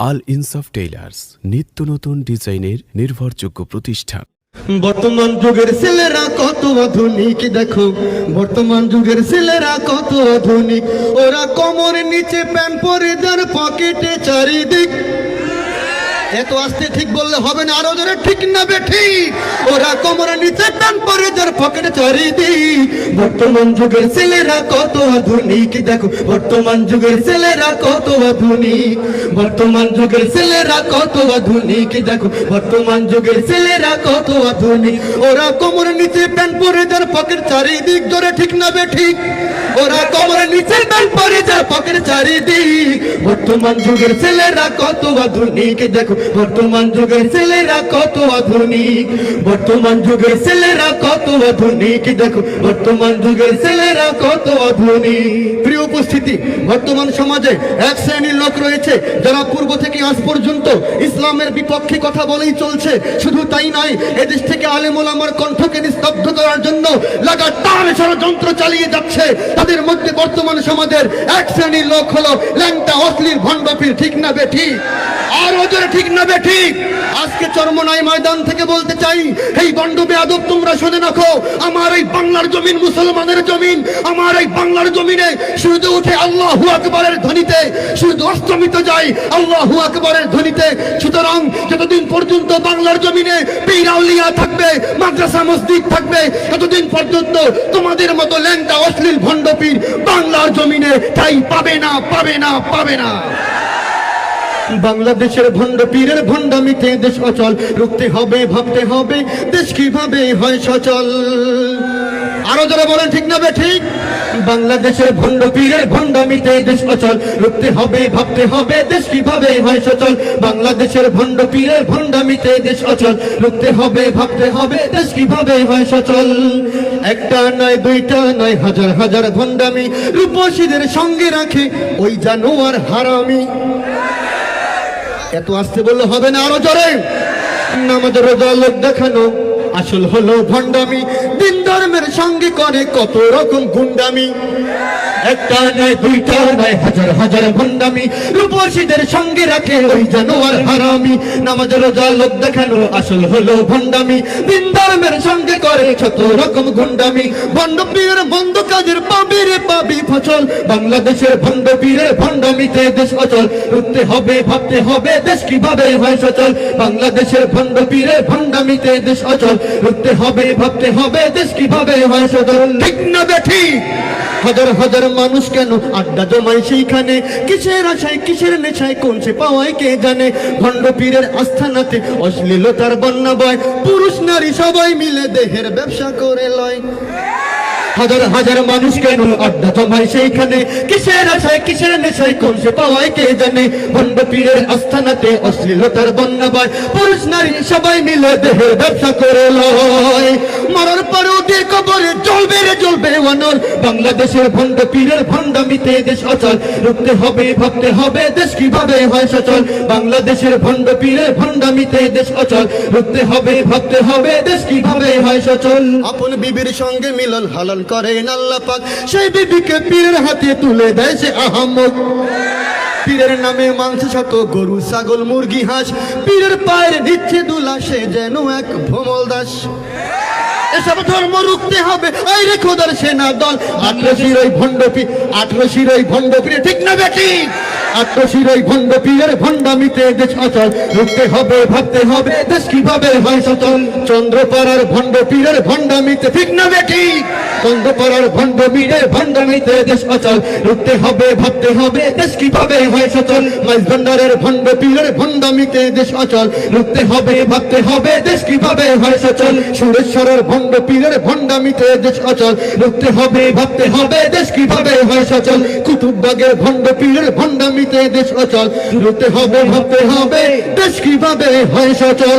আল ইনসফ tailors নিত্য নতুন ডিজাইনের নির্ভরযোগ্য প্রতিষ্ঠান। বর্তমান যুগের ছেলেরা কত আধুনিক, দেখো। বর্তমান যুগের ছেলেরা কত আধুনিক। ওরা কোমরের নিচে প্যান্ট পরে যার পকেটে চারিদিক এত আসতে ঠিক বললে হবে না, আরও জোরে ঠিক না বে ঠিক ওরা কোমরের নিচে টান পরে যার পকেটে চারিদিক বর্তমান যুগের ছেলেরা কত আধুনিক, দেখো, বর্তমান যুগের ছেলেরা কত আধুনিক। বর্তমান যুগের ছেলেরা কত আধুনিক, দেখো, বর্তমান যুগের ছেলেরা কত আধুনিক। ওরা কোমরের নিচে প্যান্ট পরে যার পকেট চারিদিক জোরে ঠিক না বে ঠিক ওরা কোমরের নিচে প্যান্ট পরে যার পকেট চারিদিক বর্তমান যুগের ছেলেরা কত আধুনিক, দেখো, বর্তমান যুগের ছেলেরা কত আধুনিক। বর্তমান যুগের ছেলেরা কত আধুনিক, দেখো, বর্তমান যুগের ছেলেরা কত আধুনিক। প্রিয় উপস্থিতি, বর্তমান সমাজে এক শ্রেণির লোক রয়েছে, যারা পূর্ব থেকে আজ পর্যন্ত ইসলামের বিপক্ষে কথা বলেই চলছে। শুধু তাই নয়, এদেশ থেকে আলেমুল আমার কণ্ঠকে নিস্তব্ধ করার জন্য লাগাতার ষড়যন্ত্র চালিয়ে যাচ্ছে। তাদের মধ্যে বর্তমান সমাজের এক শ্রেণির লোক হলো ল্যাংটা অশ্লীল ভণ্ডপীর ঠিক না বে ঠিক? আর ওদের ঠিক না বে ঠিক? আজকে চরমনাই ময়দান থেকে বলতে চাই, এই বন্ডবে আদব তোমরা শুনে রাখো, আমার এই বাংলার জমিন মুসলমানের জমিন, আমার এই বাংলার জমিনে সূর্য উঠে আল্লাহু আকবরের ধ্বনিতে, সূর্য অস্তমিত যায় আল্লাহু আকবরের ধ্বনিতে। সুতরাং যতদিন পর্যন্ত বাংলার জমিনে পীরাউলিয়া থাকবে, মাদ্রাসা মসজিদ থাকবে, ততদিন পর্যন্ত তোমাদের মতো ল্যাংটা অশ্লীল ভণ্ডপীর বাংলার জমিনে তাই পাবে না পাবে না পাবে না। down. বাংলাদেশের ভণ্ড পীরের ভণ্ডামিতে দেশ অচল। রুখতে হবে, ভাবতে হবে, দেশ কীভাবে হয় সচল। আরও যারা বলেন, ঠিক না ঠিক? বাংলাদেশের ভণ্ড পীরের ভণ্ডামিতে দেশ অচল। রুখতে হবে, ভাবতে হবে, দেশ কীভাবে হয় সচল। বাংলাদেশের ভণ্ড পীরের ভণ্ডামিতে দেশ অচল। রুখতে হবে, ভাবতে হবে, দেশ কীভাবে হয় সচল। একটা নয়, দুইটা নয়, হাজার হাজার ভণ্ডামি রূপসীদের সঙ্গে রাখে ওই জানোয়ার হারামি। এত আসতে বললে হবে না আরও জোরে। আমাদের রোজা লোক দেখানো, আসল হলো ভণ্ডামি। দিন ধর্মের সঙ্গে করে কত রকম গুন্ডামি। একটা নয়, দুইটা নয়, হাজার হাজার রূপসীদের সঙ্গে রাখে ওই জানোয়ার হারামি। রোজা, লোক দেখানো আসল হলো দিন ধর্মের সঙ্গে করে রকম গুন্ডামি। পীরের বন্ধ কাজের পাবি রে পাবি ফসল। বাংলাদেশের ভণ্ড পীরের ভণ্ডামিতে দেশ অচল। উঠতে হবে, ভাবতে হবে, দেশ কীভাবে হয় সচল? বাংলাদেশের ভণ্ড পীরের ভণ্ডামিতে দেশ অচল। উঠতে হবে, ভাবতে হবে, দেশ কীভাবে হয় সচল? ঠিক না বেঠি? হাজার হাজার মানুষ কেন আড্ডা জমায় সেইখানে? কিসের আশায়, কিসের নেশায়, কোন সে পাওয়ায় কে জানে? ভণ্ড পীরের আস্থানাতে অশ্লীলতার বন্যা বয়, পুরুষ নারী সবাই মিলে দেহের ব্যবসা করে লয়। হাজার হাজার মানুষ কেন আড্ডা জমায় সেইখানে। কিসের আশায়, কিসের নেশায় কোন সে পাওয়ায় কে জানে? ভণ্ড পীরের আস্থানাতে অশ্লীলতার বন্যা বয় পুরুষ নারী সবাই মিলে দেহের ব্যবসা করে লয়। মরার পরেও দিয়ে কবরে জ্বলবে রে, জ্বলবে অনল বাংলাদেশের ভণ্ড পীরের ভণ্ডামিতে দেশ অচল। রুখতে হবে, ভাবতে হবে, দেশ কীভাবে হয় সচল? বাংলাদেশের ভণ্ড পীরের ভণ্ডামিতে দেশ অচল। রুখতে হবে, ভাবতে হবে, দেশ কীভাবে হয় সচল? আপন বিবির সঙ্গে মিলন হালাল করেন আল্লাহ পাক, সেই বিবিকে পীরের হাতে তুলে দেয় সে আহমদ। পীরের নামে মাংস শত গরু, ছাগল, মুরগি, হাঁস, পীরের পায়ের নিচ্ছে দুলা, সে যেন এক ভোমল দাস। এসব ধর্ম রুখতে হবে ওই রে খোদার সেনা দল। আঠারোশির ওই ভণ্ডপি আঠারোশির ওই ভণ্ডপি ঠিক না বেটি? আঠারোশির ওই ভণ্ডপীরের ভণ্ডামিতে দেশ অচল রুখতে হবে, ভাবতে হবে, দেশ কীভাবে হয় সচল? চন্দ্রপাড়ার ভণ্ডপীরের ভণ্ডামিতে ঠিক না বেটি? চন্দ্রপাড়ার ভণ্ডপীরের ভণ্ডামিতে দেশ অচল রুখতে হবে, ভাবতে হবে, দেশ কীভাবে হয় সচল? মাইজ ভান্ডারের ভণ্ডপীরের ভণ্ডামিতে দেশ অচল রুখতে হবে, ভাবতে হবে, দেশ কীভাবে হয় সচল? সুরেশ্বরের ভণ্ড, পীরের ভণ্ডামিতে দেশ অচল রুখতে হবে, ভাবতে হবে, দেশ কীভাবে হয় সচল? কুতুববাগের ভণ্ড পীরের ভণ্ডামিতে দেশ অচল। রুখতে হবে ভাবতে হবে দেশ কীভাবে হয় সচল?